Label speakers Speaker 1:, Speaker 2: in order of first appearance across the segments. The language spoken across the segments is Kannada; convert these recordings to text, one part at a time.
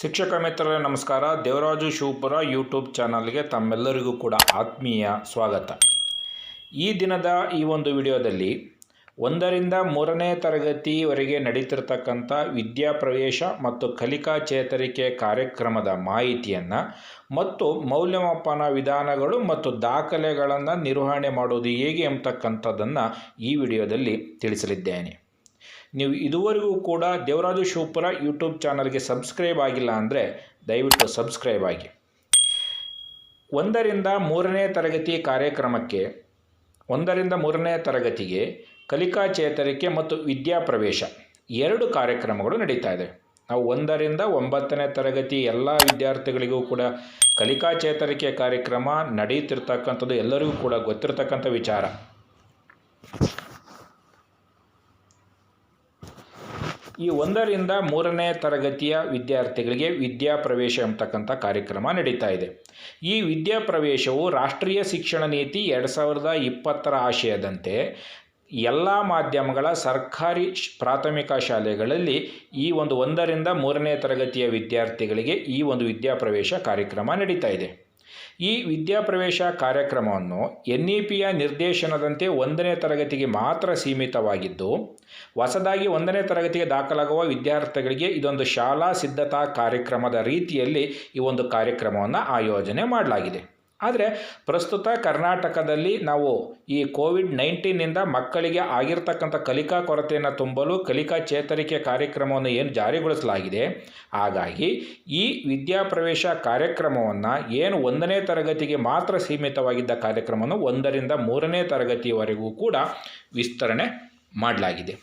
Speaker 1: ಶಿಕ್ಷಕ ಮಿತ್ರರೇ, ನಮಸ್ಕಾರ. ದೇವರಾಜು ಶಿವಪುರ ಯೂಟ್ಯೂಬ್ ಚಾನಲ್ಗೆ ತಮ್ಮೆಲ್ಲರಿಗೂ ಕೂಡ ಆತ್ಮೀಯ ಸ್ವಾಗತ. ಈ ದಿನದ ಈ ಒಂದು ವಿಡಿಯೋದಲ್ಲಿ ಒಂದರಿಂದ ಮೂರನೇ ತರಗತಿವರೆಗೆ ನಡೀತಿರ್ತಕ್ಕಂಥ ವಿದ್ಯಾಪ್ರವೇಶ ಮತ್ತು ಕಲಿಕಾ ಚೇತರಿಕೆ ಕಾರ್ಯಕ್ರಮದ ಮಾಹಿತಿಯನ್ನು ಮತ್ತು ಮೌಲ್ಯಮಾಪನ ವಿಧಾನಗಳು ಮತ್ತು ದಾಖಲೆಗಳನ್ನು ನಿರ್ವಹಣೆ ಮಾಡುವುದು ಹೇಗೆ ಎಂಬತಕ್ಕಂಥದ್ದನ್ನು ಈ ವಿಡಿಯೋದಲ್ಲಿ ತಿಳಿಸಲಿದ್ದೇನೆ. ನೀವು ಇದುವರೆಗೂ ಕೂಡ ದೇವರಾಜು ಶಿವಪುರ ಯೂಟ್ಯೂಬ್ ಚಾನಲ್ಗೆ ಸಬ್ಸ್ಕ್ರೈಬ್ ಆಗಿಲ್ಲ ಅಂದರೆ ದಯವಿಟ್ಟು ಸಬ್ಸ್ಕ್ರೈಬ್ ಆಗಿ. ಒಂದರಿಂದ ಮೂರನೇ ತರಗತಿ ಕಾರ್ಯಕ್ರಮಕ್ಕೆ, ಒಂದರಿಂದ ಮೂರನೇ ತರಗತಿಗೆ ಕಲಿಕಾ ಚೇತರಿಕೆ ಮತ್ತು ವಿದ್ಯಾಪ್ರವೇಶ ಎರಡು ಕಾರ್ಯಕ್ರಮಗಳು ನಡೀತಾ ಇದೆ. ನಾವು ಒಂದರಿಂದ ಒಂಬತ್ತನೇ ತರಗತಿ ಎಲ್ಲ ವಿದ್ಯಾರ್ಥಿಗಳಿಗೂ ಕೂಡ ಕಲಿಕಾ ಚೇತರಿಕೆ ಕಾರ್ಯಕ್ರಮ ನಡೀತಿರ್ತಕ್ಕಂಥದ್ದು ಎಲ್ಲರಿಗೂ ಕೂಡ ಗೊತ್ತಿರತಕ್ಕಂಥ ವಿಚಾರ. ಈ ಒಂದರಿಂದ ಮೂರನೇ ತರಗತಿಯ ವಿದ್ಯಾರ್ಥಿಗಳಿಗೆ ವಿದ್ಯಾ ಪ್ರವೇಶ ಎಂಬತಕ್ಕಂಥ ಕಾರ್ಯಕ್ರಮ ನಡೀತಾ ಇದೆ. ಈ ವಿದ್ಯಾ ಪ್ರವೇಶವು ರಾಷ್ಟ್ರೀಯ ಶಿಕ್ಷಣ ನೀತಿ ಎರಡು ಸಾವಿರದ ಇಪ್ಪತ್ತರ ಆಶಯದಂತೆ ಎಲ್ಲ ಮಾಧ್ಯಮಗಳ ಸರ್ಕಾರಿ ಪ್ರಾಥಮಿಕ ಶಾಲೆಗಳಲ್ಲಿ ಈ ಒಂದು ಒಂದರಿಂದ ಮೂರನೇ ತರಗತಿಯ ವಿದ್ಯಾರ್ಥಿಗಳಿಗೆ ಈ ಒಂದು ವಿದ್ಯಾಪ್ರವೇಶ ಕಾರ್ಯಕ್ರಮ ನಡೀತಾ ಇದೆ. ಈ ವಿದ್ಯಾಪ್ರವೇಶ ಕಾರ್ಯಕ್ರಮವನ್ನು ಎನ್ ಇ ಪಿಯ ನಿರ್ದೇಶನದಂತೆ ಒಂದನೇ ತರಗತಿಗೆ ಮಾತ್ರ ಸೀಮಿತವಾಗಿದ್ದು, ಹೊಸದಾಗಿ ಒಂದನೇ ತರಗತಿಗೆ ದಾಖಲಾಗುವ ವಿದ್ಯಾರ್ಥಿಗಳಿಗೆ ಇದೊಂದು ಶಾಲಾ ಸಿದ್ಧತಾ ಕಾರ್ಯಕ್ರಮದ ರೀತಿಯಲ್ಲಿ ಈ ಒಂದು ಕಾರ್ಯಕ್ರಮವನ್ನು ಆಯೋಜನೆ ಮಾಡಲಾಗಿದೆ. ಆದರೆ ಪ್ರಸ್ತುತ ಕರ್ನಾಟಕದಲ್ಲಿ ನಾವು ಈ ಕೋವಿಡ್ ನೈನ್ಟೀನಿಂದ ಮಕ್ಕಳಿಗೆ ಆಗಿರ್ತಕ್ಕಂಥ ಕಲಿಕಾ ಕೊರತೆಯನ್ನು ತುಂಬಲು, ಕಲಿಕಾ ಚೇತರಿಕೆ ಕಾರ್ಯಕ್ರಮವನ್ನು ಏನು ಜಾರಿಗೊಳಿಸಲಾಗಿದೆ. ಹಾಗಾಗಿ ಈ ವಿದ್ಯಾಪ್ರವೇಶ ಕಾರ್ಯಕ್ರಮವನ್ನು ಏನು ಒಂದನೇ ತರಗತಿಗೆ ಮಾತ್ರ ಸೀಮಿತವಾಗಿದ್ದ ಕಾರ್ಯಕ್ರಮವನ್ನು ಒಂದರಿಂದ ಮೂರನೇ ತರಗತಿಯವರೆಗೂ ಕೂಡ ವಿಸ್ತರಣೆ ಮಾಡಲಾಗಿದೆ.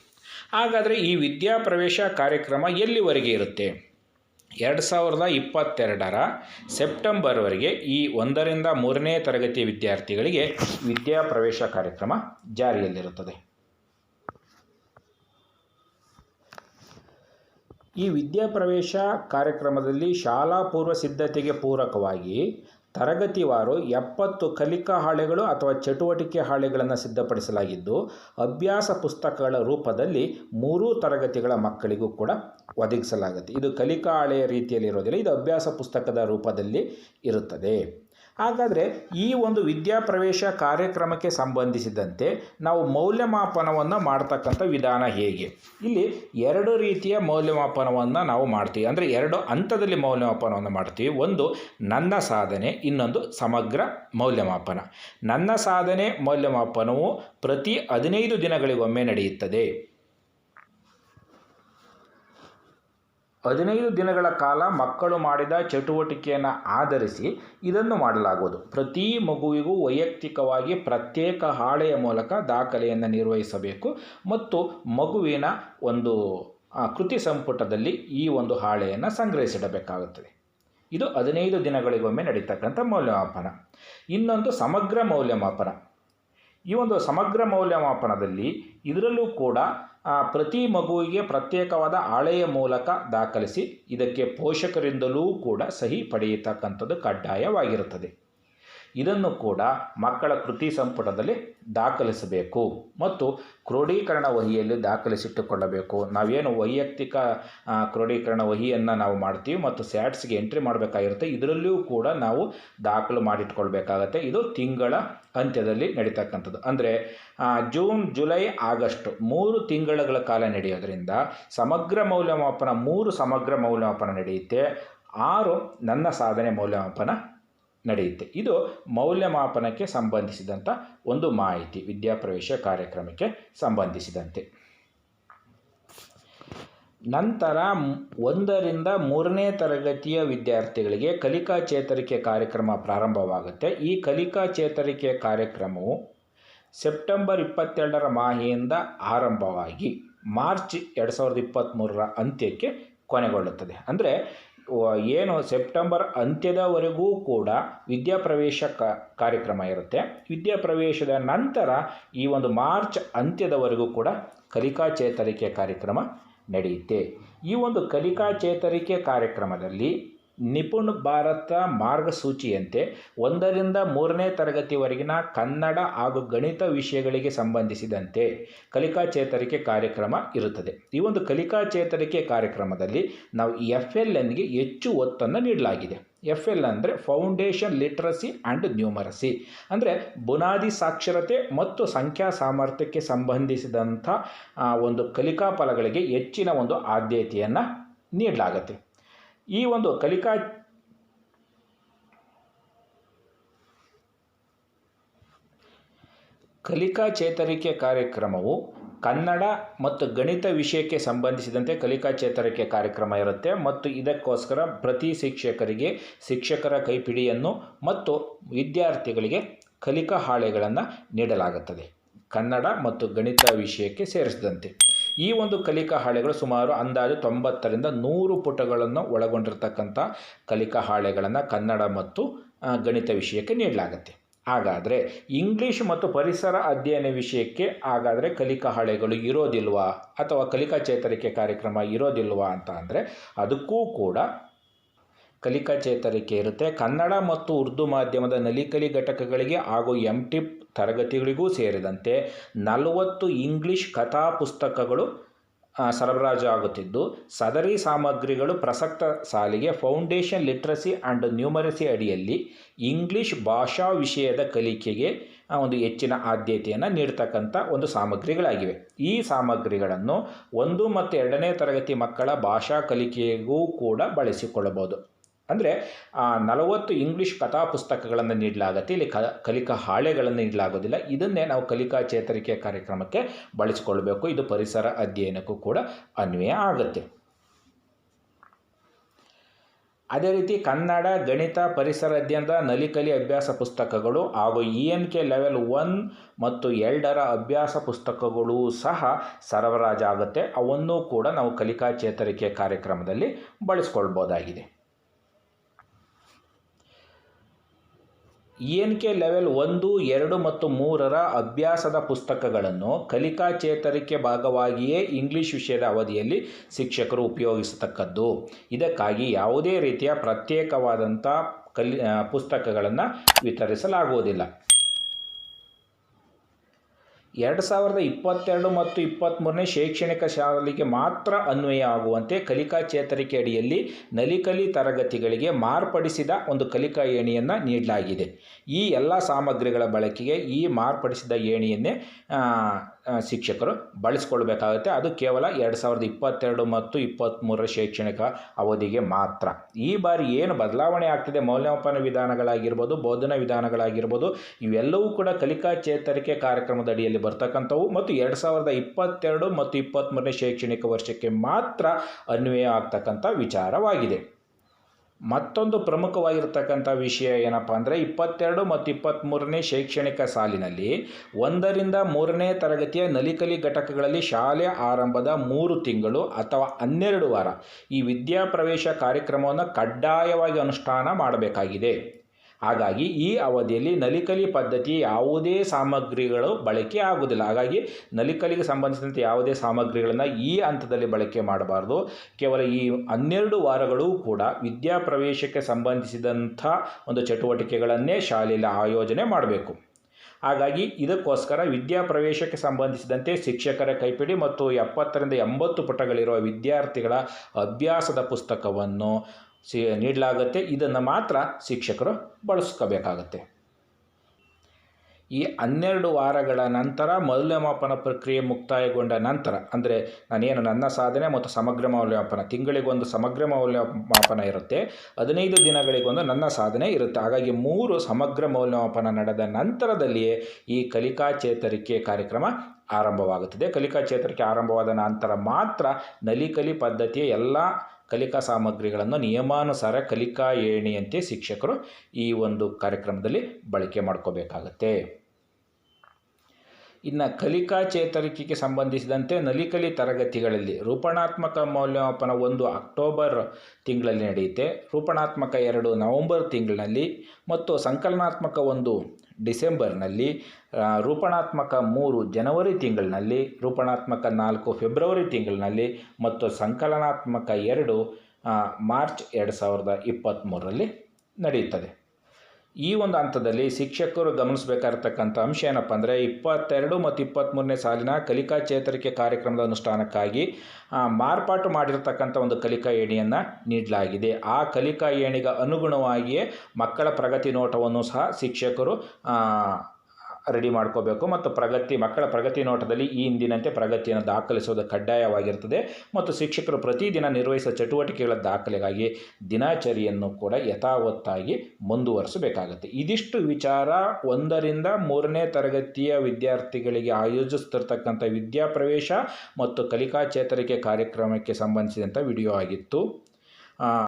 Speaker 1: ಹಾಗಾದರೆ ಈ ವಿದ್ಯಾಪ್ರವೇಶ ಕಾರ್ಯಕ್ರಮ ಎಲ್ಲಿವರೆಗೆ ಇರುತ್ತೆ? ಎರಡು ಸಾವಿರದ ಇಪ್ಪತ್ತೆರಡರ ಸೆಪ್ಟೆಂಬರ್ವರೆಗೆ ಈ ಒಂದರಿಂದ ಮೂರನೇ ತರಗತಿ ವಿದ್ಯಾರ್ಥಿಗಳಿಗೆ ವಿದ್ಯಾಪ್ರವೇಶ ಕಾರ್ಯಕ್ರಮ ಜಾರಿಯಲ್ಲಿರುತ್ತದೆ. ಈ ವಿದ್ಯಾಪ್ರವೇಶ ಕಾರ್ಯಕ್ರಮದಲ್ಲಿ ಶಾಲಾ ಪೂರ್ವ ಸಿದ್ಧತೆಗೆ ಪೂರಕವಾಗಿ ತರಗತಿವಾರು ಎಪ್ಪತ್ತು ಕಲಿಕಾ ಹಾಳೆಗಳು ಅಥವಾ ಚಟುವಟಿಕೆ ಹಾಳೆಗಳನ್ನು ಸಿದ್ಧಪಡಿಸಲಾಗಿದ್ದು, ಅಭ್ಯಾಸ ಪುಸ್ತಕಗಳ ರೂಪದಲ್ಲಿ ಮೂರೂ ತರಗತಿಗಳ ಮಕ್ಕಳಿಗೂ ಕೂಡ ಒದಗಿಸಲಾಗುತ್ತೆ. ಇದು ಕಲಿಕಾ ಹಾಳೆಯ ರೀತಿಯಲ್ಲಿ ಇರೋದಿಲ್ಲ ಇದು ಅಭ್ಯಾಸ ಪುಸ್ತಕದ ರೂಪದಲ್ಲಿ ಇರುತ್ತದೆ. ಹಾಗಾದರೆ ಈ ಒಂದು ವಿದ್ಯಾಪ್ರವೇಶ ಕಾರ್ಯಕ್ರಮಕ್ಕೆ ಸಂಬಂಧಿಸಿದಂತೆ ನಾವು ಮೌಲ್ಯಮಾಪನವನ್ನು ಮಾಡ್ತಕ್ಕಂಥ ವಿಧಾನ ಹೇಗೆ? ಇಲ್ಲಿ ಎರಡು ರೀತಿಯ ಮೌಲ್ಯಮಾಪನವನ್ನು ನಾವು ಮಾಡ್ತೀವಿ. ಅಂದರೆ ಎರಡು ಹಂತದಲ್ಲಿ ಮೌಲ್ಯಮಾಪನವನ್ನು ಮಾಡ್ತೀವಿ. ಒಂದು ನನ್ನ ಸಾಧನೆ, ಇನ್ನೊಂದು ಸಮಗ್ರ ಮೌಲ್ಯಮಾಪನ. ನನ್ನ ಸಾಧನೆ ಮೌಲ್ಯಮಾಪನವು ಪ್ರತಿ ಹದಿನೈದು ದಿನಗಳಿಗೊಮ್ಮೆ ನಡೆಯುತ್ತದೆ. ಹದಿನೈದು ದಿನಗಳ ಕಾಲ ಮಕ್ಕಳು ಮಾಡಿದ ಚಟುವಟಿಕೆಯನ್ನು ಆಧರಿಸಿ ಇದನ್ನು ಮಾಡಲಾಗುವುದು. ಪ್ರತಿ ಮಗುವಿಗೂ ವೈಯಕ್ತಿಕವಾಗಿ ಪ್ರತ್ಯೇಕ ಹಾಳೆಯ ಮೂಲಕ ದಾಖಲೆಯನ್ನು ನಿರ್ವಹಿಸಬೇಕು ಮತ್ತು ಮಗುವಿನ ಒಂದು ಕೃತಿ ಸಂಪುಟದಲ್ಲಿ ಈ ಒಂದು ಹಾಳೆಯನ್ನು ಸಂಗ್ರಹಿಸಿಡಬೇಕಾಗುತ್ತದೆ. ಇದು ಹದಿನೈದು ದಿನಗಳಿಗೊಮ್ಮೆ ನಡೀತಕ್ಕಂಥ ಮೌಲ್ಯಮಾಪನ. ಇನ್ನೊಂದು ಸಮಗ್ರ ಮೌಲ್ಯಮಾಪನ. ಈ ಒಂದು ಸಮಗ್ರ ಮೌಲ್ಯಮಾಪನದಲ್ಲಿ ಇದರಲ್ಲೂ ಕೂಡ ಪ್ರತಿ ಮಗುವಿಗೆ ಪ್ರತ್ಯೇಕವಾದ ಹಾಳೆಯ ಮೂಲಕ ದಾಖಲಿಸಿ ಇದಕ್ಕೆ ಪೋಷಕರಿಂದಲೂ ಕೂಡ ಸಹಿ ಪಡೆಯತಕ್ಕಂಥದ್ದು ಕಡ್ಡಾಯವಾಗಿರುತ್ತದೆ. ಇದನ್ನು ಕೂಡ ಮಕ್ಕಳ ಕೃತಿ ಸಂಪುಟದಲ್ಲಿ ದಾಖಲಿಸಬೇಕು. ಮತ್ತು ಕ್ರೋಢೀಕರಣ ವಹಿಯಲ್ಲಿ ದಾಖಲಿಸಿಟ್ಟುಕೊಳ್ಳಬೇಕು. ನಾವೇನು ವೈಯಕ್ತಿಕ ಕ್ರೋಢೀಕರಣ ವಹಿಯನ್ನು ನಾವು ಮಾಡ್ತೀವಿ ಮತ್ತು ಸ್ಯಾಟ್ಸ್ಗೆ ಎಂಟ್ರಿ ಮಾಡಬೇಕಾಗಿರುತ್ತೆ. ಇದರಲ್ಲಿಯೂ ಕೂಡ ನಾವು ದಾಖಲು ಮಾಡಿಟ್ಕೊಳ್ಬೇಕಾಗತ್ತೆ. ಇದು ತಿಂಗಳ ಅಂತ್ಯದಲ್ಲಿ ನಡೀತಕ್ಕಂಥದ್ದು. ಅಂದರೆ ಜೂನ್, ಜುಲೈ, ಆಗಸ್ಟ್ ಮೂರು ತಿಂಗಳುಗಳ ಕಾಲ ನಡೆಯೋದ್ರಿಂದ ಸಮಗ್ರ ಮೌಲ್ಯಮಾಪನ, ಮೂರು ಸಮಗ್ರ ಮೌಲ್ಯಮಾಪನ ನಡೆಯುತ್ತೆ. ಆರು ನನ್ನ ಸಾಧನೆ ಮೌಲ್ಯಮಾಪನ ನಡೆಯುತ್ತೆ. ಇದು ಮೌಲ್ಯಮಾಪನಕ್ಕೆ ಸಂಬಂಧಿಸಿದಂಥ ಒಂದು ಮಾಹಿತಿ, ವಿದ್ಯಾಪ್ರವೇಶ ಕಾರ್ಯಕ್ರಮಕ್ಕೆ ಸಂಬಂಧಿಸಿದಂತೆ. ನಂತರ ಒಂದರಿಂದ ಮೂರನೇ ತರಗತಿಯ ವಿದ್ಯಾರ್ಥಿಗಳಿಗೆ ಕಲಿಕಾ ಚೇತರಿಕೆ ಕಾರ್ಯಕ್ರಮ ಪ್ರಾರಂಭವಾಗುತ್ತೆ. ಈ ಕಲಿಕಾ ಚೇತರಿಕೆ ಕಾರ್ಯಕ್ರಮವು ಸೆಪ್ಟೆಂಬರ್ ಇಪ್ಪತ್ತೆರಡರ ಮಾಹಿಯಿಂದ ಆರಂಭವಾಗಿ ಮಾರ್ಚ್ ಎರಡು ಸಾವಿರದ ಇಪ್ಪತ್ತ್ಮೂರರ ಅಂತ್ಯಕ್ಕೆ ಕೊನೆಗೊಳ್ಳುತ್ತದೆ. ಅಂದರೆ ಏನು, ಸೆಪ್ಟೆಂಬರ್ ಅಂತ್ಯದವರೆಗೂ ಕೂಡ ವಿದ್ಯಾಪ್ರವೇಶ ಕ, ಕಾರ್ಯಕ್ರಮ ಇರುತ್ತೆ. ವಿದ್ಯಾಪ್ರವೇಶದ ನಂತರ ಈ ಒಂದು ಮಾರ್ಚ್ ಅಂತ್ಯದವರೆಗೂ ಕೂಡ ಕಲಿಕಾ ಚೇತರಿಕೆ ಕಾರ್ಯಕ್ರಮ ನಡೆಯುತ್ತೆ. ಈ ಒಂದು ಕಲಿಕಾ ಚೇತರಿಕೆ ಕಾರ್ಯಕ್ರಮದಲ್ಲಿ ನಿಪುಣ್ ಭಾರತ ಮಾರ್ಗಸೂಚಿಯಂತೆ ಒಂದರಿಂದ ಮೂರನೇ ತರಗತಿವರೆಗಿನ ಕನ್ನಡ ಹಾಗೂ ಗಣಿತ ವಿಷಯಗಳಿಗೆ ಸಂಬಂಧಿಸಿದಂತೆ ಕಲಿಕಾ ಚೇತರಿಕೆ ಕಾರ್ಯಕ್ರಮ ಇರುತ್ತದೆ. ಈ ಒಂದು ಕಲಿಕಾ ಚೇತರಿಕೆ ಕಾರ್ಯಕ್ರಮದಲ್ಲಿ ನಾವು ಎಫ್ ಎಲ್ ಎನ್ಗೆ ಹೆಚ್ಚು ಒತ್ತನ್ನು ನೀಡಲಾಗಿದೆ. ಎಫ್ ಎಲ್ ಅಂದರೆ ಫೌಂಡೇಶನ್ ಲಿಟ್ರಸಿ ಆ್ಯಂಡ್ ನ್ಯೂಮರಸಿ ಅಂದರೆ ಬುನಾದಿ ಸಾಕ್ಷರತೆ ಮತ್ತು ಸಂಖ್ಯಾ ಸಾಮರ್ಥ್ಯಕ್ಕೆ ಸಂಬಂಧಿಸಿದಂಥ ಒಂದು ಕಲಿಕಾ ಫಲಗಳಿಗೆ ಹೆಚ್ಚಿನ ಒಂದು ಆದ್ಯತೆಯನ್ನು ನೀಡಲಾಗುತ್ತೆ. ಈ ಒಂದು ಕಲಿಕಾ ಕಲಿಕಾ ಚೇತರಿಕೆ ಕಾರ್ಯಕ್ರಮವು ಕನ್ನಡ ಮತ್ತು ಗಣಿತ ವಿಷಯಕ್ಕೆ ಸಂಬಂಧಿಸಿದಂತೆ ಕಲಿಕಾ ಚೇತರಿಕೆ ಕಾರ್ಯಕ್ರಮ ಇರುತ್ತೆ ಮತ್ತು ಇದಕ್ಕೋಸ್ಕರ ಪ್ರತಿ ಶಿಕ್ಷಕರಿಗೆ ಶಿಕ್ಷಕರ ಕೈಪಿಡಿಯನ್ನು ಮತ್ತು ವಿದ್ಯಾರ್ಥಿಗಳಿಗೆ ಕಲಿಕಾ ಹಾಳೆಗಳನ್ನು ನೀಡಲಾಗುತ್ತದೆ. ಕನ್ನಡ ಮತ್ತು ಗಣಿತ ವಿಷಯಕ್ಕೆ ಸೇರಿಸಿದಂತೆ. ಈ ಒಂದು ಕಲಿಕಾ ಹಾಳೆಗಳು ಸುಮಾರು ಅಂದಾಜು ತೊಂಬತ್ತರಿಂದ ನೂರು ಪುಟಗಳನ್ನು ಒಳಗೊಂಡಿರ್ತಕ್ಕಂಥ ಕಲಿಕಾ ಹಾಳೆಗಳನ್ನು ಕನ್ನಡ ಮತ್ತು ಗಣಿತ ವಿಷಯಕ್ಕೆ ನೀಡಲಾಗುತ್ತೆ. ಹಾಗಾದರೆ ಇಂಗ್ಲೀಷ್ ಮತ್ತು ಪರಿಸರ ಅಧ್ಯಯನ ವಿಷಯಕ್ಕೆ ಹಾಗಾದರೆ ಕಲಿಕಾ ಹಾಳೆಗಳು ಇರೋದಿಲ್ವಾ? ಅಥವಾ ಕಲಿಕಾ ಚೇತರಿಕೆ ಕಾರ್ಯಕ್ರಮ ಇರೋದಿಲ್ವಾ ಅಂತ ಅಂದರೆ ಅದಕ್ಕೂ ಕೂಡ ಕಲಿಕಾ ಚೇತರಿಕೆ ಇರುತ್ತೆ. ಕನ್ನಡ ಮತ್ತು ಉರ್ದು ಮಾಧ್ಯಮದ ನಲಿಕಲಿ ಘಟಕಗಳಿಗೆ ಹಾಗೂ ಎಂ ಟಿಪ್ ತರಗತಿಗಳಿಗೂ ಸೇರಿದಂತೆ ನಲವತ್ತು ಇಂಗ್ಲಿಷ್ ಕಥಾ ಪುಸ್ತಕಗಳು ಸರಬರಾಜು ಆಗುತ್ತಿದ್ದು, ಸದರಿ ಸಾಮಗ್ರಿಗಳು ಪ್ರಸಕ್ತ ಸಾಲಿಗೆ ಫೌಂಡೇಶನ್ ಲಿಟ್ರಸಿ ಆ್ಯಂಡ್ ನ್ಯೂಮರಸಿ ಅಡಿಯಲ್ಲಿ ಇಂಗ್ಲಿಷ್ ಭಾಷಾ ವಿಷಯದ ಕಲಿಕೆಗೆ ಒಂದು ಹೆಚ್ಚಿನ ಆದ್ಯತೆಯನ್ನು ನೀಡ್ತಕ್ಕಂಥ ಒಂದು ಸಾಮಗ್ರಿಗಳಾಗಿವೆ. ಈ ಸಾಮಗ್ರಿಗಳನ್ನು ಒಂದು ಮತ್ತು ಎರಡನೇ ತರಗತಿ ಮಕ್ಕಳ ಭಾಷಾ ಕಲಿಕೆಗೂ ಕೂಡ ಬಳಸಿಕೊಳ್ಳಬಹುದು. ಅಂದರೆ ನಲವತ್ತು ಇಂಗ್ಲೀಷ್ ಕಥಾ ಪುಸ್ತಕಗಳನ್ನು ನೀಡಲಾಗುತ್ತೆ, ಇಲ್ಲಿ ಕ, ಕಲಿಕಾ ಹಾಳೆಗಳನ್ನು ನೀಡಲಾಗೋದಿಲ್ಲ. ಇದನ್ನೇ ನಾವು ಕಲಿಕಾ ಚೇತರಿಕೆ ಕಾರ್ಯಕ್ರಮಕ್ಕೆ ಬಳಸಿಕೊಳ್ಬೇಕು. ಇದು ಪರಿಸರ ಅಧ್ಯಯನಕ್ಕೂ ಕೂಡ ಅನ್ವಯ ಆಗುತ್ತೆ. ಅದೇ ರೀತಿ ಕನ್ನಡ ಗಣಿತ ಪರಿಸರ ಅಧ್ಯಯನದ ನಲಿಕಲಿ ಅಭ್ಯಾಸ ಪುಸ್ತಕಗಳು ಹಾಗೂ E N K level one ಮತ್ತು ಎರಡರ ಅಭ್ಯಾಸ ಪುಸ್ತಕಗಳು ಸಹ ಸರಬರಾಜಾಗುತ್ತೆ. ಅವನ್ನು ಕೂಡ ನಾವು ಕಲಿಕಾ ಚೇತರಿಕೆ ಕಾರ್ಯಕ್ರಮದಲ್ಲಿ ಬಳಸ್ಕೊಳ್ಬೋದಾಗಿದೆ. ಎನ್ ಕೆ ಲೆವೆಲ್ ಒಂದು, ಎರಡು ಮತ್ತು ಮೂರರ ಅಭ್ಯಾಸದ ಪುಸ್ತಕಗಳನ್ನು ಕಲಿಕಾ ಚೇತರಿಕೆ ಭಾಗವಾಗಿಯೇ ಇಂಗ್ಲಿಷ್ ವಿಷಯದ ಅವಧಿಯಲ್ಲಿ ಶಿಕ್ಷಕರು ಉಪಯೋಗಿಸತಕ್ಕದ್ದು? ಇದಕ್ಕಾಗಿ ಯಾವುದೇ ರೀತಿಯ ಪ್ರತ್ಯೇಕವಾದಂಥ ಕಲಿ ಪುಸ್ತಕಗಳನ್ನು ವಿತರಿಸಲಾಗುವುದಿಲ್ಲ. ಎರಡು ಸಾವಿರದ ಇಪ್ಪತ್ತೆರಡು ಮತ್ತು ಇಪ್ಪತ್ತ್ಮೂರನೇ ಶೈಕ್ಷಣಿಕ ಸಾಲಿಗೆ ಮಾತ್ರ ಅನ್ವಯ ಆಗುವಂತೆ ಕಲಿಕಾ ಚೇತರಿಕೆ ಅಡಿಯಲ್ಲಿ ನಲಿಕಲಿ ತರಗತಿಗಳಿಗೆ ಮಾರ್ಪಡಿಸಿದ ಒಂದು ಕಲಿಕಾ ಏಣಿಯನ್ನು ನೀಡಲಾಗಿದೆ. ಈ ಎಲ್ಲ ಸಾಮಗ್ರಿಗಳ ಬಳಕೆಗೆ ಈ ಮಾರ್ಪಡಿಸಿದ ಏಣಿಯನ್ನೇ ಶಿಕ್ಷಕರು ಬಳಸ್ಕೊಳ್ಬೇಕಾಗುತ್ತೆ. ಅದು ಕೇವಲ ಎರಡು ಸಾವಿರದ ಇಪ್ಪತ್ತೆರಡು ಮತ್ತು ಇಪ್ಪತ್ತ್ಮೂರರ ಶೈಕ್ಷಣಿಕ ಅವಧಿಗೆ ಮಾತ್ರ. ಈ ಬಾರಿ ಏನು ಬದಲಾವಣೆ ಆಗ್ತಿದೆ? ಮೌಲ್ಯಮಾಪನ ವಿಧಾನಗಳಾಗಿರ್ಬೋದು, ಬೋಧನಾ ವಿಧಾನಗಳಾಗಿರ್ಬೋದು, ಇವೆಲ್ಲವೂ ಕೂಡ ಕಲಿಕಾ ಚೇತರಿಕೆ ಕಾರ್ಯಕ್ರಮದ ಅಡಿಯಲ್ಲಿ ಬರ್ತಕ್ಕಂಥವು. ಮತ್ತು ಎರಡು ಸಾವಿರದ ಇಪ್ಪತ್ತೆರಡು ಮತ್ತು ಇಪ್ಪತ್ತ್ಮೂರನೇ ಶೈಕ್ಷಣಿಕ ವರ್ಷಕ್ಕೆ ಮಾತ್ರ ಅನ್ವಯ ಆಗ್ತಕ್ಕಂಥ ವಿಚಾರವಾಗಿದೆ. ಮತ್ತೊಂದು ಪ್ರಮುಖವಾಗಿರ್ತಕ್ಕಂಥ ವಿಷಯ ಏನಪ್ಪ ಅಂದರೆ ಇಪ್ಪತ್ತೆರಡು ಮತ್ತು ಇಪ್ಪತ್ತ್ಮೂರನೇ ಶೈಕ್ಷಣಿಕ ಸಾಲಿನಲ್ಲಿ ಒಂದರಿಂದ ಮೂರನೇ ತರಗತಿಯ ನಲಿಕಲಿ ಘಟಕಗಳಲ್ಲಿ ಶಾಲೆ ಆರಂಭದ ಮೂರು ತಿಂಗಳು ಅಥವಾ ಹನ್ನೆರಡು ವಾರ ಈ ವಿದ್ಯಾಪ್ರವೇಶ ಕಾರ್ಯಕ್ರಮವನ್ನು ಕಡ್ಡಾಯವಾಗಿ ಅನುಷ್ಠಾನ ಮಾಡಬೇಕಾಗಿದೆ. ಹಾಗಾಗಿ ಈ ಅವಧಿಯಲ್ಲಿ ನಲಿಕಲಿ ಪದ್ಧತಿ ಯಾವುದೇ ಸಾಮಗ್ರಿಗಳು ಬಳಕೆ ಆಗುವುದಿಲ್ಲ. ಹಾಗಾಗಿ ನಲಿಕಲಿಗೆ ಸಂಬಂಧಿಸಿದಂತೆ ಯಾವುದೇ ಸಾಮಗ್ರಿಗಳನ್ನು ಈ ಹಂತದಲ್ಲಿ ಬಳಕೆ ಮಾಡಬಾರ್ದು. ಕೇವಲ ಈ ಹನ್ನೆರಡು ವಾರಗಳು ಕೂಡ ವಿದ್ಯಾಪ್ರವೇಶಕ್ಕೆ ಸಂಬಂಧಿಸಿದಂಥ ಒಂದು ಚಟುವಟಿಕೆಗಳನ್ನೇ ಶಾಲೆಯಲ್ಲಿ ಆಯೋಜನೆ ಮಾಡಬೇಕು. ಹಾಗಾಗಿ ಇದಕ್ಕೋಸ್ಕರ ವಿದ್ಯಾಪ್ರವೇಶಕ್ಕೆ ಸಂಬಂಧಿಸಿದಂತೆ ಶಿಕ್ಷಕರ ಕೈಪಿಡಿ ಮತ್ತು ಎಪ್ಪತ್ತರಿಂದ ಎಂಬತ್ತು ಪುಟಗಳಿರುವ ವಿದ್ಯಾರ್ಥಿಗಳ ಅಭ್ಯಾಸದ ಪುಸ್ತಕವನ್ನು ಸಿ, ನೀಡಲಾಗುತ್ತೆ. ಇದನ್ನು ಮಾತ್ರ ಶಿಕ್ಷಕರು ಬಳಸ್ಕೋಬೇಕಾಗತ್ತೆ. ಈ ಹನ್ನೆರಡು ವಾರಗಳ ನಂತರ ಮೌಲ್ಯಮಾಪನ ಪ್ರಕ್ರಿಯೆ ಮುಕ್ತಾಯಗೊಂಡ ನಂತರ, ಅಂದರೆ ನಾನೇನು ನನ್ನ ಸಾಧನೆ ಮತ್ತು ಸಮಗ್ರ ಮೌಲ್ಯಮಾಪನ, ತಿಂಗಳಿಗೊಂದು ಸಮಗ್ರ ಮೌಲ್ಯಮಾಪನ ಇರುತ್ತೆ, ಹದಿನೈದು ದಿನಗಳಿಗೊಂದು ನನ್ನ ಸಾಧನೆ ಇರುತ್ತೆ. ಹಾಗಾಗಿ ಮೂರು ಸಮಗ್ರ ಮೌಲ್ಯಮಾಪನ ನಡೆದ ನಂತರದಲ್ಲಿಯೇ ಈ ಕಲಿಕಾ ಚೇತರಿಕೆ ಕಾರ್ಯಕ್ರಮ ಆರಂಭವಾಗುತ್ತದೆ. ಕಲಿಕಾ ಚೇತರಿಕೆ ಆರಂಭವಾದ ನಂತರ ಮಾತ್ರ ನಲಿಕಲಿ ಪದ್ಧತಿಯ ಎಲ್ಲ ಕಲಿಕಾ ಸಾಮಗ್ರಿಗಳನ್ನು ನಿಯಮಾನುಸಾರ ಕಲಿಕಾ ಏಣಿಯಂತೆ ಶಿಕ್ಷಕರು ಈ ಒಂದು ಕಾರ್ಯಕ್ರಮದಲ್ಲಿ ಬಳಕೆ ಮಾಡ್ಕೋಬೇಕಾಗತ್ತೆ. ಇನ್ನು ಕಲಿಕಾ ಚೇತರಿಕೆಗೆ ಸಂಬಂಧಿಸಿದಂತೆ ನಲಿಕಲಿ ತರಗತಿಗಳಲ್ಲಿ ರೂಪಣಾತ್ಮಕ ಮೌಲ್ಯಮಾಪನ ಒಂದು ಅಕ್ಟೋಬರ್ ತಿಂಗಳಲ್ಲಿ ನಡೆಯುತ್ತೆ. ರೂಪಣಾತ್ಮಕ ಎರಡು ನವೆಂಬರ್ ತಿಂಗಳಿನಲ್ಲಿ ಮತ್ತು ಸಂಕಲನಾತ್ಮಕ ಒಂದು ಡಿಸೆಂಬರ್ನಲ್ಲಿ ರೂಪಣಾತ್ಮಕ ಮೂರು ಜನವರಿ ತಿಂಗಳಿನಲ್ಲಿ, ರೂಪಣಾತ್ಮಕ ನಾಲ್ಕು ಫೆಬ್ರವರಿ ತಿಂಗಳಿನಲ್ಲಿ ಮತ್ತು ಸಂಕಲನಾತ್ಮಕ ಎರಡು ಮಾರ್ಚ್ ಎರಡು ಸಾವಿರದ ಇಪ್ಪತ್ತ್ಮೂರರಲ್ಲಿ ನಡೆಯುತ್ತದೆ. ಈ ಒಂದು ಹಂತದಲ್ಲಿ ಶಿಕ್ಷಕರು ಗಮನಿಸಬೇಕಾಗಿರ್ತಕ್ಕಂಥ ಅಂಶ ಏನಪ್ಪ ಅಂದರೆ ಇಪ್ಪತ್ತೆರಡು ಮತ್ತು ಇಪ್ಪತ್ತ್ಮೂರನೇ ಸಾಲಿನ ಕಲಿಕಾ ಚೇತರಿಕೆ ಕಾರ್ಯಕ್ರಮದ ಅನುಷ್ಠಾನಕ್ಕಾಗಿ ಮಾರ್ಪಾಟು ಮಾಡಿರ್ತಕ್ಕಂಥ ಒಂದು ಕಲಿಕಾ ಏಣಿಯನ್ನು ನೀಡಲಾಗಿದೆ. ಆ ಕಲಿಕಾ ಏಣಿಗೆ ಅನುಗುಣವಾಗಿಯೇ ಮಕ್ಕಳ ಪ್ರಗತಿ ನೋಟವನ್ನು ಸಹ ಶಿಕ್ಷಕರು ರೆಡಿ ಮಾಡ್ಕೋಬೇಕು. ಮತ್ತು ಪ್ರಗತಿ, ಮಕ್ಕಳ ಪ್ರಗತಿ ನೋಟದಲ್ಲಿ ಈ ಹಿಂದಿನಂತೆ ಪ್ರಗತಿಯನ್ನು ದಾಖಲಿಸುವುದು ಕಡ್ಡಾಯವಾಗಿರ್ತದೆ ಮತ್ತು ಶಿಕ್ಷಕರು ಪ್ರತಿದಿನ ನಿರ್ವಹಿಸುವ ಚಟುವಟಿಕೆಗಳ ದಾಖಲೆಗಾಗಿ ದಿನಾಚರಿಯನ್ನು ಕೂಡ ಯಥಾವತ್ತಾಗಿ ಮುಂದುವರಿಸಬೇಕಾಗುತ್ತೆ. ಇದಿಷ್ಟು ವಿಚಾರ ಒಂದರಿಂದ ಮೂರನೇ ತರಗತಿಯ ವಿದ್ಯಾರ್ಥಿಗಳಿಗೆ ಆಯೋಜಿಸ್ತಿರ್ತಕ್ಕಂಥ ವಿದ್ಯಾಪ್ರವೇಶ ಮತ್ತು ಕಲಿಕಾ ಚೇತರಿಕೆ ಕಾರ್ಯಕ್ರಮಕ್ಕೆ ಸಂಬಂಧಿಸಿದಂಥ ವಿಡಿಯೋ ಆಗಿತ್ತು.